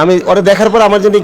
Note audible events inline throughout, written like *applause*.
আমি ওরা দেখার পর আমার জন্য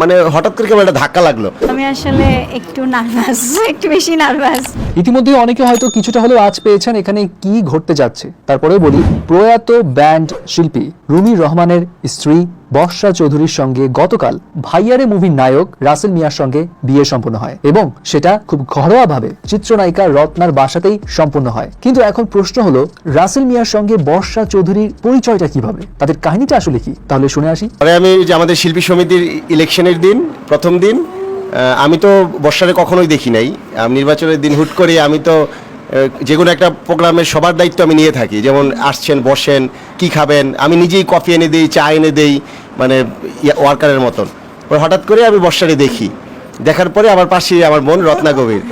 মানে হঠাৎ করে কেমন একটা ধাক্কা লাগল। আমি আসলে একটু নার্ভাস একটু বেশি নার্ভাস। ইতিমধ্যে অনেকে হয়তো কিছুটা হলেও আজ পেয়েছেন এখানে কি ঘটতে যাচ্ছে। তারপরে বলি প্রয়াত ব্যান্ড শিল্পী রুমি রহমানের স্ত্রী বর্ষা চৌধুরীর সঙ্গে গতকাল ভাইয়ারে মুভির নায়ক রাসেল মিয়ার সঙ্গে বিয়ে সম্পন্ন হয় এবং সেটা খুব ঘরোয়াভাবে চিত্রনায়িকা রত্নার বাসাতেই সম্পন্ন হয়। কিন্তু এখন প্রশ্ন হলো, রাসেল মিয়ার সঙ্গে বর্ষা চৌধুরীর পরিচয়টা কীভাবে? তাদের কাহিনীটা আসলে কি? তাহলে শুনে আসি। আমি যে আমাদের শিল্পী সমিতির ইলেকশনের দিন, প্রথম দিন আমি তো বর্ষারে কখনোই দেখি নাই। আমি নির্বাচনের দিন হুট করে আমি তো যে কোনো একটা প্রোগ্রামের সবার দায়িত্ব আমি নিয়ে থাকি। যেমন, আসছেন, বসেন, কি খাবেন, আমি নিজেই কফি এনে দিই, চা এনে দেই। মানে ওয়ার্কারের মতন। পরে হঠাৎ করে আমি বর্ষারে দেখি। দেখার পরে আমার পাশে আমার বোন রত্না গভীর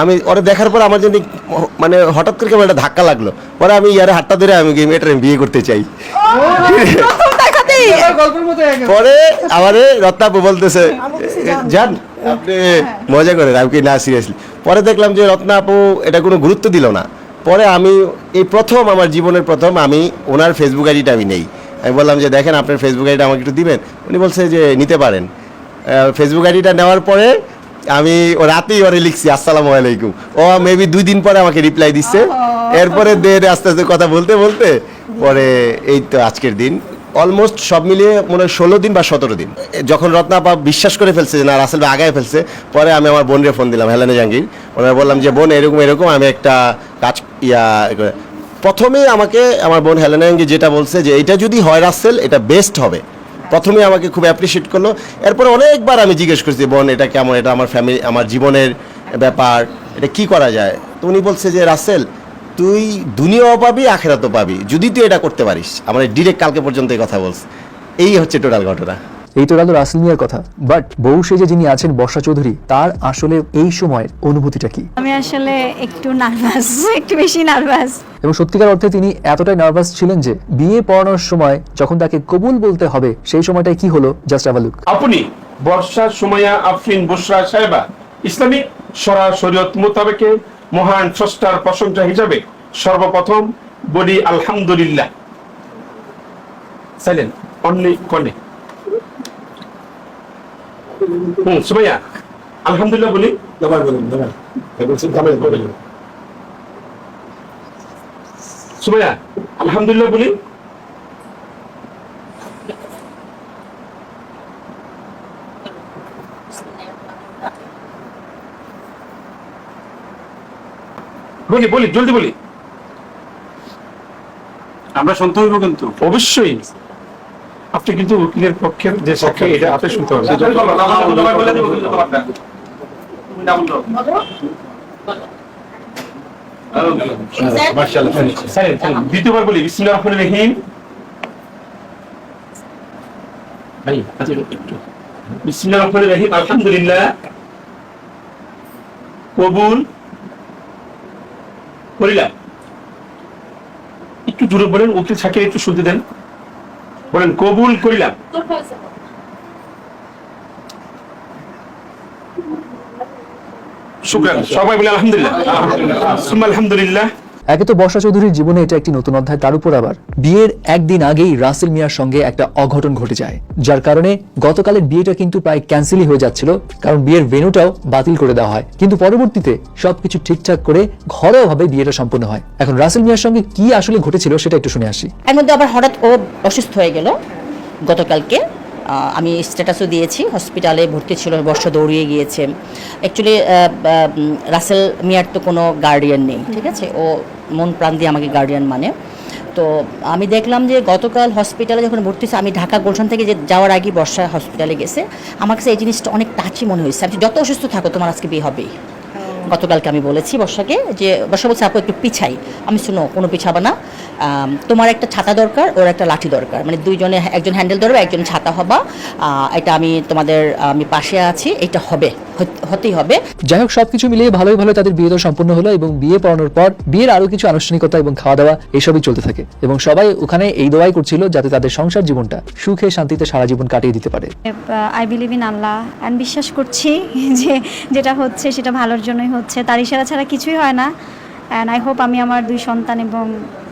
আমি, ওরা দেখার পর আমার জন্য মানে হঠাৎ করে কেমন একটা ধাক্কা লাগল। পরে আমি ইয়ারে হাতটা ধরে আমি মেয়েটার বিয়ে করতে চাই। পরে আমারে রত্নাপু বলতেছে যান আপনি মজা করেন, আমি না সিরিয়াসলি পরে দেখলাম যে রত্না আপু এটা কোনো গুরুত্ব দিল না। পরে আমি, এই প্রথম, আমার জীবনের প্রথম, আমি ওনার ফেসবুক আইডিটা আমি নেই। আমি বললাম যে দেখেন আপনার ফেসবুক আইডিটা আমাকে একটু দিবেন। উনি বলছে যে নিতে পারেন। ফেসবুক আইডিটা নেওয়ার পরে আমি ও রাতেই ওরে লিখছি আসসালামু আলাইকুম। ও মেবি দুই দিন পরে আমাকে রিপ্লাই দিচ্ছে। এরপরে দের আস্তে আস্তে কথা বলতে বলতে পরে এই তো আজকের দিন। অলমোস্ট সব মিলিয়ে মনে হয় ষোলো দিন বা সতেরো দিন। যখন রত্নাপা বিশ্বাস করে ফেলছে যে না রাসেল আগায় ফেলছে পরে আমি আমার বোনরে ফোন দিলাম হেলেনা জাহাঙ্গীর। ওনারা বললাম যে বোন এরকম এরকম আমি একটা কাজ ইয়া প্রথমেই আমাকে আমার বোন হেলেনা যেটা বলছে যে এটা যদি হয় রাসেল, এটা বেস্ট হবে। প্রথমে আমাকে খুব অ্যাপ্রিসিয়েট করল। এরপরে অনেকবার আমি জিজ্ঞেস করছি, বোন, এটা কেমন? এটা আমার ফ্যামিলি আমার জীবনের ব্যাপার, এটা কি করা যায়? তো উনি বলছে যে, রাসেল, তুই দুনিয়াও পাবি, আখেরাতও পাবি। যদি তুই এটা করতে পারিস, আমার ডিরেক্ট কালকে পর্যন্ত এই কথা বলছে। এই হচ্ছে টোটাল ঘটনা। এই তো গেল রাসেল মিয়ার কথা। বাট বউ সেজে যিনি আছেন বর্ষা চৌধুরী তার আসলে এই সময়ের অনুভূতিটা কি? আমি আসলে একটু নার্ভাস একটু বেশি নার্ভাস। এবং সত্যিকার অর্থে তিনি এতটাই নার্ভাস ছিলেন যে বিয়ে পড়ানোর সময় যখন তাকে কবুল বলতে হবে সেই সময়টায় কি হলো? জাস্ট আভালুক আপনি বর্ষা সুমাইয়া আফরিন বুসরা সাহেবা ইসলামিক সরা শরীয়ত মোতাবেকে মহান স্রষ্টার প্রশংসা হিসাবে সর্বপ্রথম বলি আলহামদুলিল্লাহ। সাইলেন্ট অনলি কনে। হুম সুমাইয়া আলহামদুলিল্লাহ বলি। সুমাইয়া আলহামদুলিল্লাহ বলি। বলি বলি জলদি বলি। আমরা শুনতে হইব কিন্তু। অবশ্যই। আপনি কিন্তু উকিলের পক্ষের যে সাক্ষী এটা আপনি শুনতে. দ্বিতীয়বার বলি রহিম। রহিম আলহামদুলিল্লাহ। কবুল করিলাম। একটু দূরে বলেন উকিল সাক্ষী একটু শুনতে দেন। বলেন কবুল করিলাম। শুক্রান সবাই বলে আলহামদুলিল্লাহ। আলহামদুলিল্লাহ। একে তো বর্ষা চৌধুরীর জীবনে এটা একটি নতুন অধ্যায়, তার উপর আবার। বিয়ের একদিন আগেই রাসেল মিয়ার সঙ্গে একটা অঘটন ঘটে যায়, যার কারণে গতকালের বিয়েটা কিন্তু প্রায় ক্যান্সেলই হয়ে যাচ্ছিল, কারণ বিয়ের ভেনুটাও বাতিল করে দেওয়া হয়। কিন্তু পরবর্তীতে সবকিছু ঠিকঠাক করে ঘরোয়াভাবে বিয়েটা সম্পন্ন হয়। এখন রাসেল মিয়ার সঙ্গে কি আসলে ঘটেছিল সেটা একটু শুনে আসি। এর মধ্যে আবার হঠাৎ ও অসুস্থ হয়ে গেল গতকালকে। আমি স্ট্যাটাসও দিয়েছি হসপিটালে ভর্তি ছিল বর্ষা দৌড়িয়ে গিয়েছে। অ্যাকচুয়ালি রাসেল মিয়ার তো কোনো গার্ডিয়ান নেই ঠিক আছে? ও মন প্রাণ দিয়ে আমাকে গার্ডিয়ান মানে। তো আমি দেখলাম যে গতকাল হসপিটালে যখন ভর্তি হয়েছে আমি ঢাকা গুলশান থেকে যে যাওয়ার আগে বর্ষা হসপিটালে গেছে। আমার কাছে এই জিনিসটা অনেক টাচি মনে হয়েছে। আমি যত অসুস্থ থাকো তোমার আজকে বিয়ে হবেই। গতকালকে আমি বলেছি বর্ষাকে যে বর্ষা বলছে আপু একটু পিছাই। আমি শুনো কোনো পিছাবে না। তোমার একটা ছাতা দরকার ওর একটা লাঠি দরকার। মানে দুইজনে একজন হ্যান্ডেল ধরবে একজন ছাতা হবা। এটা আমি তোমাদের আমি পাশে আছি এটা হবে হত- হতেই হবে। যাই হোক সবকিছু মিলিয়ে ভালোই ভালো তাদের বিয়ে তো সম্পূর্ণ হলো এবং বিয়ে পড়ানোর পর বিয়ের আরও কিছু আনুষ্ঠানিকতা এবং খাওয়া দাওয়া এসবই চলতে থাকে এবং সবাই ওখানে এই দোয়াই করছিল যাতে তাদের সংসার জীবনটা সুখে শান্তিতে সারা জীবন কাটিয়ে দিতে পারে। I believe in Allah and বিশ্বাস করছি *laughs* যে যেটা হচ্ছে সেটা ভালোর জন্যই হচ্ছে। তার ইশারা ছাড়া কিছুই হয় না। অ্যান্ড আই হোপ আমি আমার দুই সন্তান এবং